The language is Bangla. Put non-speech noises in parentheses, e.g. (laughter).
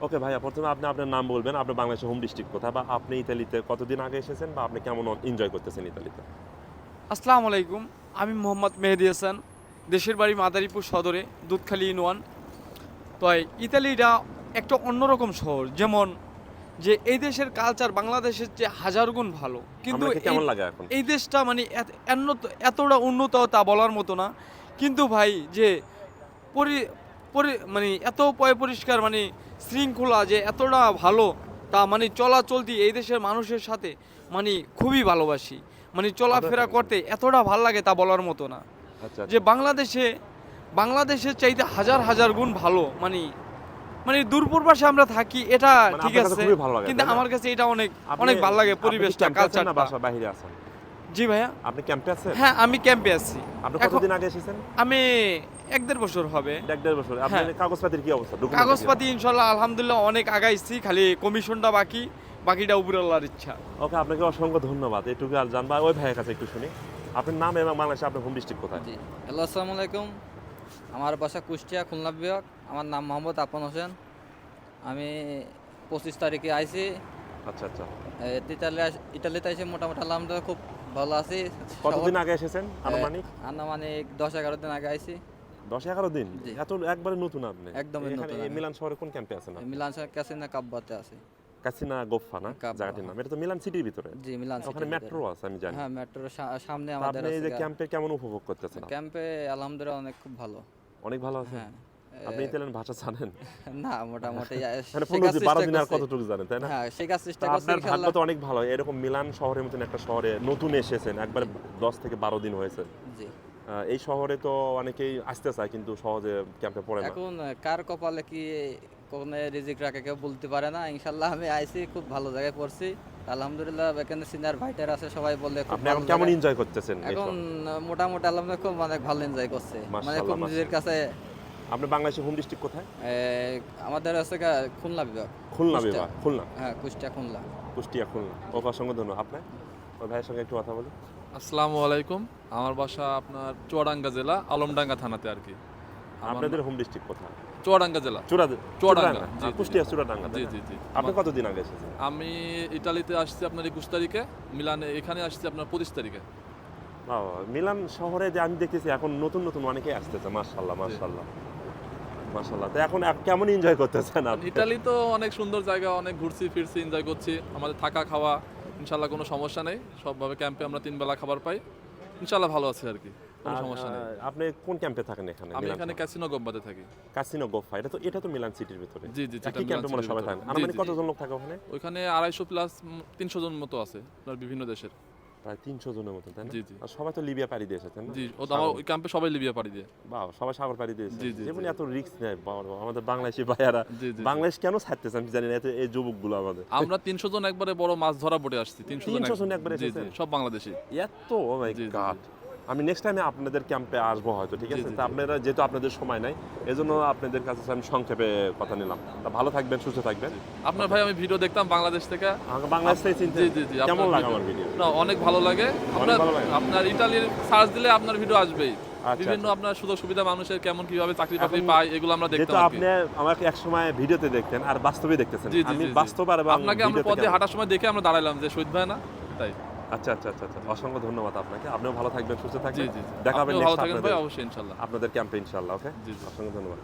ওকে ভাইয়া প্রথমে আপনি আপনার নাম বলবেন আপনার বাংলাদেশের হোম ডিস্ট্রিক্ট কোথায় বা আপনি ইতালিতে কতদিন আগে এসেছেন বা আপনি কেমন এনজয় করতেছেন ইতালিতে? আসসালামু আলাইকুম আমি মোহাম্মদ মেহেদি হাসান দেশের বাড়ি মাদারীপুর সদরে দুধখালি ইনওয়ান তো ইতালিটা একটা অন্যরকম শহর যেমন যে এই দেশের কালচার বাংলাদেশের চেয়ে হাজার গুণ ভালো। কিন্তু কেমন এই- লাগে এখন? এই দেশটা মানে এতটা উন্নত তা বলার মতো না। কিন্তু ভাই যে পরি পরি মানে এত পয় পরিষ্কার মানে শৃঙ্খলা যে এতটা ভালো তা মানে চলাচলতি এই দেশের মানুষের সাথে মানে খুবই ভালোবাসি। মানে চলাফেরা করতে এতটা ভালো লাগে তা বলার মতো না। আচ্ছা। যে বাংলাদেশে বাংলাদেশের চাইতে হাজার হাজার গুণ ভালো মানে মানে দূরপুর পাশে আমরা থাকি এটা মানে ঠিক আছে কিন্তু আমার কাছে এটা অনেক অনেক ভালো লাগে পরিবেশটা কালচারটা বাসা বাইরে আছেন? জি ভাইয়া। আপনি ক্যাম্পে আছেন? হ্যাঁ আমি ক্যাম্পে আছি। আপনি কতদিন আগে এসেছেন? আমি এক দেড় বছর হবে। এক দেড় বছর। আপনার হ্যাঁ। কাগজপাতির কি অবস্থা? কাগজপাতি ইনশাল্লাহ আলহামদুলিল্লাহ অনেক আগাইছি খালি কমিশনটা বাকি বাকিটা উপরে আল্লাহর ইচ্ছা। ওকে আপনাকে অসংখ্য ধন্যবাদ। এটুকু আর জানবা। ওই ভাইয়ের কাছে একটু শুনি। আপনার নাম এবং বাংলাদেশে আপনার হোম ডিস্ট্রিক্ট কোথায়? জি। হ্যালো আসসালামু আলাইকুম। আমার বাসা কুষ্টিয়া খুলনা বিভাগ। আমার নাম মোহাম্মদ আপন হোসেন। আমি পঁচিশ তারিখে আইছি। আচ্ছা আচ্ছা। ইটালি ইটালিতে এসে মোটামুটি আলহামদুলিল্লাহ খুব ভালো আছি। কতদিন আগে এসেছেন আনুমানিক? আনুমানিক দশ এগারো দিন আগে আইছি। দশ এগারো দিন? এত একবারে নতুন আপনি। একদমই নতুন মিলান শহরে কোন ক্যাম্পে আছেন? মিলান ক্যাসিনা কাব্বাতে আছি। কাসিনা গোফা না? জায়গাটির নাম। এটা তো মিলান সিটির ভিতরে? জি মিলান ওখানে মেট্রো আছে আমি জানি। হ্যাঁ মেট্রোর সামনে আমাদের আপনি এই যে ক্যাম্পে কেমন উপভোগ করতেছেন? ক্যাম্পে আলহামদুলিল্লাহ অনেক খুব ভালো। অনেক ভালো আছে? হ্যাঁ। আপনি ইতালিয়ান ভাষা জানেন? (laughs) না মোটামুটি (laughs) মানে পনেরো দিন, বারো দিন আর কতটুকু জানেন তাই না? হ্যাঁ শেখার চেষ্টা করছি আপনার ভাগ্য তো অনেক ভালো। এরকম মিলান শহরের মতন একটা শহরে নতুন এসেছেন একবারে দশ থেকে বারো দিন হয়েছে। জি। এই শহরে তো অনেকেই আসতে চায় কিন্তু সহজে ক্যাম্পে পড়ে না। এখন কার কপালে কি কোন রিজিক রাখে কেউ বলতে পারে না। ইনশাল্লাহ আমি আইছি খুব ভালো জায়গায় পড়ছি। আলহামদুলিল্লাহ এখানে সিনিয়র ভাইটার আছে সবাই বলে আপনি এখন কেমন এনজয় করতেছেন এখন মোটামুটি আলহামদুলিল্লাহ খুব অনেক ভালো এনজয় করছে। মানে খুব নিজের কাছে আপনি বাংলাদেশের হোম ডিস্ট্রিক্ট কোথায়? আমাদের আছে খুলনা বিভাগ। খুলনা বিভাগ খুলনা? হ্যাঁ কুষ্টিয়া খুলনা। কুষ্টিয়া খুলনা। ওকে অসংখ্য ধন্যবাদ। আপনার? ওই ভাইয়ের সঙ্গে একটু কথা বলি। আসসালামু আলাইকুম। আমার বাসা আপনার চুয়াডাঙ্গা জেলা আলমডাঙ্গা থানাতে আর কি। আপনাদের হোম ডিস্ট্রিক্ট কোথায়? চুয়াডাঙ্গা জেলা। চূড়া চুয়াডাঙ্গা, জি, কুষ্টিয়া চূড়াডাঙ্গা জি জি জি। আপনি কতদিন আগে এসেছেন? আমি ইটালিতে আসছি আপনার একুশ তারিখে। মিলানে এখানে আসছি আপনার পঁচিশ তারিখে। বাবা, মিলান শহরে যে আমি দেখতেছি এখন নতুন নতুন অনেকেই আসতেছে মাশাল্লাহ মাশাল্লাহ মাশাল্লাহ তো এখন কেমন এনজয় করতেছেন আপনি? ইটালি তো অনেক সুন্দর জায়গা অনেক ঘুরছি ফিরছি এনজয় করছি। আমাদের থাকা খাওয়া ইনশাল্লাহ কোনো সমস্যা নেই। সবভাবে ক্যাম্পে আমরা তিন বেলা খাবার পাই। ভালো আছে আর কি কোনো সমস্যা নেই। আপনি কোন ক্যাম্পে থাকেন এখানে? আমি এখানে? ক্যাসিনো গব্বাতে থাকি। কাসিনো গোফা এটা তো এটা তো মিলান সিটির ভিতরে। জি জি একই ক্যাম্পে মনে সবাই থাকেন। আনুমানিক কতজন লোক থাকে ওখানে? ওইখানে আড়াইশো প্লাস তিনশো জন মতো আছে আপনার বিভিন্ন দেশের। প্রায় তিনশো জনের মতো তাই না? জি, জি। আর সবাই তো লিবিয়া পাড়ি দিয়ে এসেছেন জি ও তো আমার ওই ক্যাম্পে সবাই লিবিয়া পাড়ি দিয়ে। বা সবাই সাগর পাড়ি দিয়ে জি, জি, যেমন এত রিস্ক নেয় বাবা আমাদের বাংলাদেশি ভাইয়ারা। বাংলাদেশ কেন ছাড়তেছে আমি জানি না এত এই যুবকগুলো আমাদের। আমরা তিনশো জন একবারে বড় মাছ ধরা বটে আসছি তিনশো জন একবারে। সব বাংলাদেশি। এত ও মাই গড আমি নেক্সট টাইমে আপনাদের ক্যাম্পে আসব হয়তো ঠিক আছে? তা আপনারা যেহেতু আপনাদের সময় নাই এজন্য আপনাদের কাছে আমি সংক্ষেপে কথা নিলাম। তা ভালো থাকবেন সুস্থ থাকবেন। আপনার ভাই আমি ভিডিও দেখতাম বাংলাদেশ থেকে। বাংলাদেশ থেকে চিনতে জি জি জি কেমন লাগে আমার ভিডিও না অনেক ভালো লাগে। আপনার ইটালির সার্চ দিলে আপনার ভিডিও আসবেই। আচ্ছা, বিভিন্ন আচ্ছা। আপনার সুযোগ সুবিধা মানুষের কেমন কীভাবে চাকরি বাকরি পায় এগুলো আমরা দেখতাম আপনি আমাকে এক সময় ভিডিওতে দেখতেন আর বাস্তবে দেখতেছেন। আমি। বাস্তব আর আপনাকে আমরা পথে হাঁটার সময় দেখে আমরা দাঁড়াইলাম যে শহীদ ভাই না? তাই। আচ্ছা আচ্ছা আচ্ছা আচ্ছা। অসংখ্য ধন্যবাদ আপনাকে। আপনিও ভালো থাকবেন সুস্থ থাকবেন। জি জি দেখা হবে আপনিও ভালো next থাকেন ভাই আপনাদের- অবশ্যই ইনশাল্লাহ। আপনাদের ক্যাম্পে ইনশাআল্লাহ ওকে। অসংখ্য ধন্যবাদ।